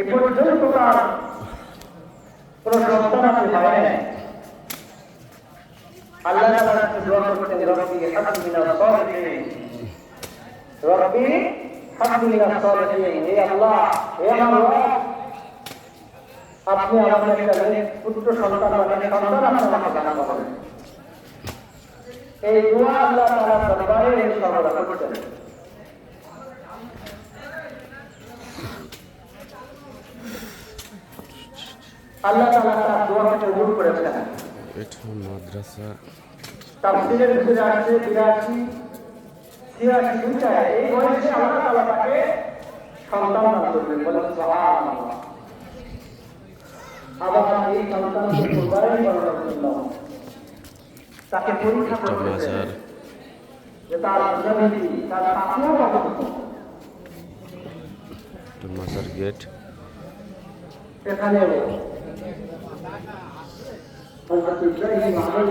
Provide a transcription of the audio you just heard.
এ পর্যন্ত তার কোন সন্তান আপনি হয় নাই। আল্লাহ দোয়া করতেন রব্বি হাবলি মিনাস সালিহিন। রব্বি হাবলি মিনাস সালিহিন। হে আল্লাহ আপনি আমাদের আল্লাহ তাআলা তার দোয়াকে কবুল করেছেন এটা মাদ্রাসা। তাফসীরের ভিতরে আছে বিরাশি ছিয়াশি দুইটায় এই বয়সে আল্লাহ তাআলা তাকে সন্তান দান করবেন বলে সুবহানাল্লাহ। আবার এই সন্তানকে কুরবানি করার জন্য তাকে পরীক্ষা করতে যে তার জমিটি তার কতটুকু একটা মাজার গেট। এখানেও 我们准备去拿